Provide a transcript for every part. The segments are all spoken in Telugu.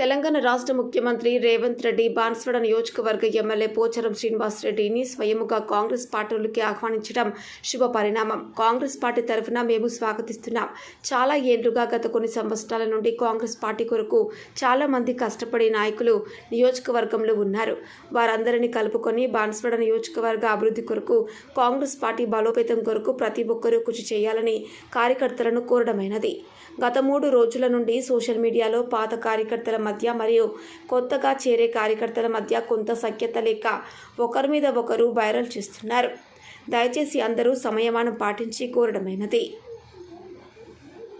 తెలంగాణ రాష్ట్ర ముఖ్యమంత్రి రేవంత్ రెడ్డి బాన్స్వాడ నియోజకవర్గ ఎమ్మెల్యే పోచారం శ్రీనివాస్ రెడ్డిని స్వయముగా కాంగ్రెస్ పార్టీలకి ఆహ్వానించడం శుభ పరిణామం. కాంగ్రెస్ పార్టీ తరఫున మేము స్వాగతిస్తున్నాం. చాలా ఏళ్ళుగా గత కొన్ని సంవత్సరాల నుండి కాంగ్రెస్ పార్టీ కొరకు చాలా మంది కష్టపడే నాయకులు నియోజకవర్గంలో ఉన్నారు. వారందరినీ కలుపుకొని బాన్స్వాడ నియోజకవర్గ అభివృద్ధి కొరకు కాంగ్రెస్ పార్టీ బలోపేతం కొరకు ప్రతి ఒక్కరూ కృషి చేయాలని కార్యకర్తలను కోరడమైనది. గత మూడు రోజుల నుండి సోషల్ మీడియాలో పాత కార్యకర్తల మధ్య మరియు కొత్తగా చేరే కార్యకర్తల మధ్య కొంత సఖ్యత లేక ఒకరి మీద ఒకరు వైరల్ చేస్తున్నారు. దయచేసి అందరూ సమయమానం పాటించి కోరడమైనది.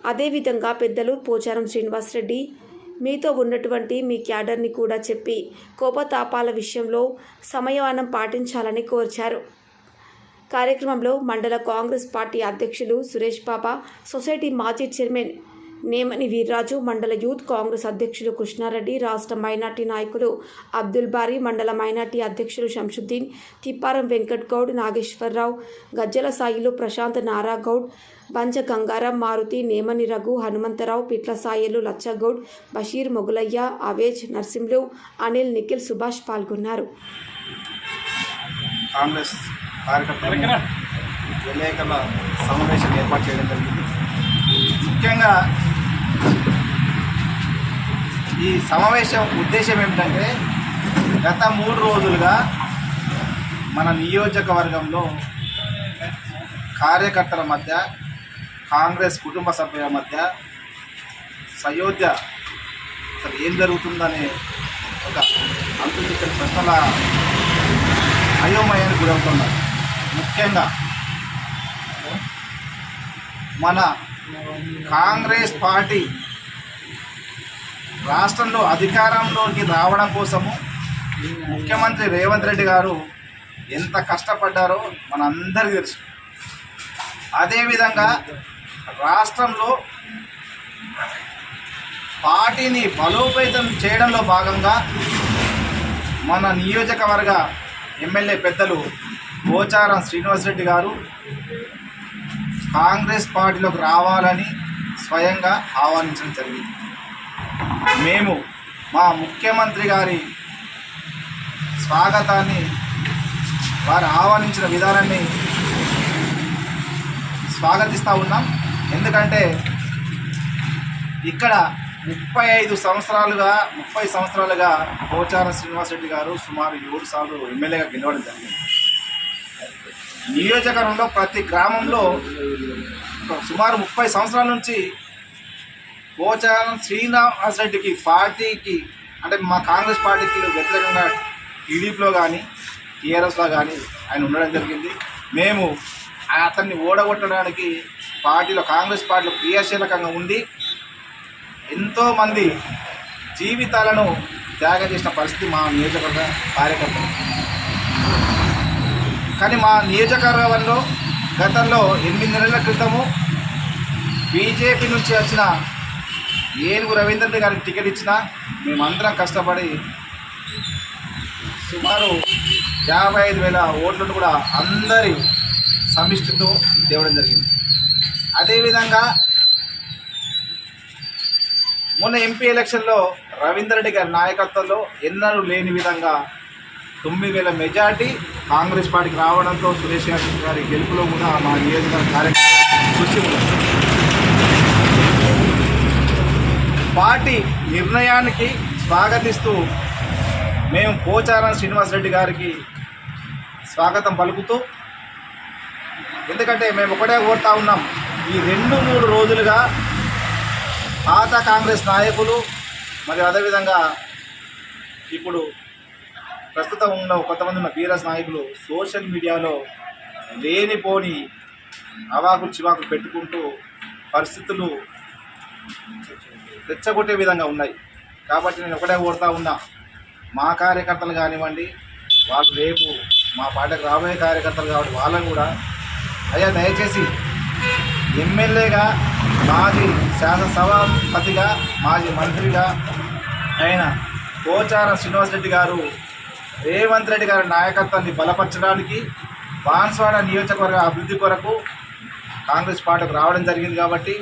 అదేవిధంగా పెద్దలు పోచారం శ్రీనివాసరెడ్డి మీతో ఉన్నటువంటి మీ క్యాడర్ని కూడా చెప్పి కోపతాపాల విషయంలో సమయమానం పాటించాలని కోర్చారు. కార్యక్రమంలో మండల కాంగ్రెస్ పార్టీ అధ్యక్షులు సురేష్ బాబా సొసైటీ మాజీ చైర్మన్ నేమని వీర్రాజు మండల యూత్ కాంగ్రెస్ అధ్యక్షులు కృష్ణారెడ్డి రాష్ట్ర మైనార్టీ నాయకులు అబ్దుల్ బారీ మండల మైనార్టీ అధ్యక్షులు శంషుద్దీన్ తిప్పారం వెంకట్ గౌడ్ నాగేశ్వరరావు గజ్జల సాయిలు ప్రశాంత్ నారాగౌడ్ బంజ గంగారం మారుతి నేమని రఘు హనుమంతరావు పిట్ల సాయిలు లచ్చగౌడ్ బషీర్ మొగులయ్య అవేజ్ నర్సింహులు అనిల్ నిఖిల్ సుభాష్ పాల్గొన్నారు. కాంగ్రెస్ కార్యకర్తలు సమావేశం ఏర్పాటు చేయడం జరిగింది. ముఖ్యంగా ఈ సమావేశం ఉద్దేశం ఏమిటంటే గత మూడు రోజులుగా మన నియోజకవర్గంలో కార్యకర్తల మధ్య కాంగ్రెస్ కుటుంబ సభ్యుల మధ్య సయోధ్య అసలు ఏం జరుగుతుందనే ఒక అంతర్జాతీయ ప్రశ్నల అయోమయానికి గురవుతున్నారు. ముఖ్యంగా మన కాంగ్రెస్ పార్టీ రాష్ట్రంలో అధికారంలోకి రావడం కోసము ముఖ్యమంత్రి రేవంత్ రెడ్డి గారు ఎంత కష్టపడ్డారో మనందరికీ తెలుసు. అదేవిధంగా రాష్ట్రంలో పార్టీని బలోపేతం చేయడంలో భాగంగా మన నియోజకవర్గ ఎమ్మెల్యే పెద్దలు పోచారం శ్రీనివాసరెడ్డి గారు కాంగ్రెస్ పార్టీలోకి రావాలని స్వయంగా ఆహ్వానించడం జరిగింది. మేము మా ముఖ్యమంత్రి గారి స్వాగతాన్ని వారు ఆహ్వానించిన విధానాన్ని స్వాగతిస్తూ ఉన్నాం. ఎందుకంటే ఇక్కడ ముప్పై ఐదు సంవత్సరాలుగా ముప్పై సంవత్సరాలుగా పోచారం శ్రీనివాసరెడ్డి గారు సుమారు ఏడు సార్లు ఎమ్మెల్యేగా గెలవడం జరిగింది. నియోజకవర్గంలో ప్రతి గ్రామంలో సుమారు ముప్పై సంవత్సరాల నుంచి పోచారం శ్రీనివాసరెడ్డికి పార్టీకి అంటే మా కాంగ్రెస్ పార్టీకి వ్యతిరేకంగా టీడీపీలో కానీ టీఆర్ఎస్లో కానీ ఆయన ఉండడం జరిగింది. మేము అతన్ని ఓడగొట్టడానికి పార్టీలో కాంగ్రెస్ పార్టీలో క్రియాశీలకంగా ఉండి ఎంతోమంది జీవితాలను త్యాగం చేసిన పరిస్థితి మా నియోజకవర్గ కార్యకర్తలు. కానీ మా నియోజకవర్గంలో గతంలో ఎనిమిది నెలల క్రితము బీజేపీ నుంచి వచ్చిన ఏనుగు రవీంద్ర గారికి టికెట్ ఇచ్చిన మేమందరం కష్టపడి సుమారు యాభై ఐదు వేల ఓట్లను కూడా అందరి సమిష్టితో తేవడం జరిగింది. అదేవిధంగా మొన్న ఎంపీ ఎలక్షన్లో రవీందర్ రెడ్డి గారి నాయకత్వంలో ఎన్నడూ లేని విధంగా తొమ్మిది వేల మెజార్టీ కాంగ్రెస్ పార్టీకి రావడంతో సురేష్ యాదవ్ గారి గెలుపులో కూడా మా నియోజకవర్గ కార్యక్రమం కృషి పార్టీ నిర్ణయానికి స్వాగతిస్తూ మేము పోచారం శ్రీనివాసరెడ్డి గారికి స్వాగతం పలుకుతూ ఎందుకంటే మేము ఒకటే కోరుతా ఉన్నాం ఈ రెండు మూడు రోజులుగా పాత కాంగ్రెస్ నాయకులు మరి అదేవిధంగా ఇప్పుడు ప్రస్తుతం ఉన్న కొంతమంది ఉన్న బీరస్ నాయకులు సోషల్ మీడియాలో లేనిపోని అవాకులు చివాకులు పెట్టుకుంటూ పరిస్థితులు రెచ్చగొట్టే విధంగా ఉన్నాయి. కాబట్టి నేను ఒకటే కోరుతా ఉన్నా మా కార్యకర్తలు కానివ్వండి వాళ్ళు రేపు మా పార్టీకి రాబోయే కార్యకర్తలు కాబట్టి వాళ్ళని కూడా అయ్యా దయచేసి ఎమ్మెల్యేగా మాజీ శాసనసభాపతిగా మాజీ మంత్రిగా అయిన పోచార శ్రీనివాసరెడ్డి గారు రేవంత్ రెడ్డి గారి నాయకత్వాన్ని బలపరచడానికి బాన్స్వాడ నియోజకవర్గ అభివృద్ధి కొరకు కాంగ్రెస్ పార్టీకి రావడం జరిగింది కాబట్టి